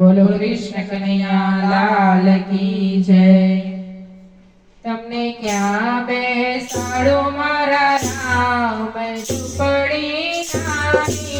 બોલો કૃષ્ણ કનૈયા લાલ કી જય. તમને ક્યાં બે સાડો મારા રામ ઝૂંપડી નાની.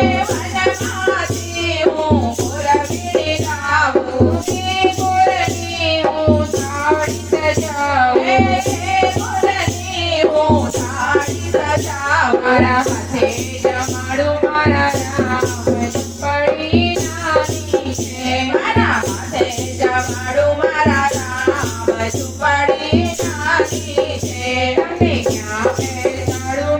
મારા હાથે જમાડો છે મારા હાથે જમાડો છે અને ક્યાં બેસાડો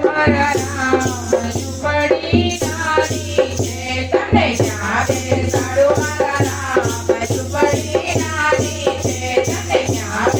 છે તને ક્યાં બેસાડો મારા રામ છે તને ક્યાં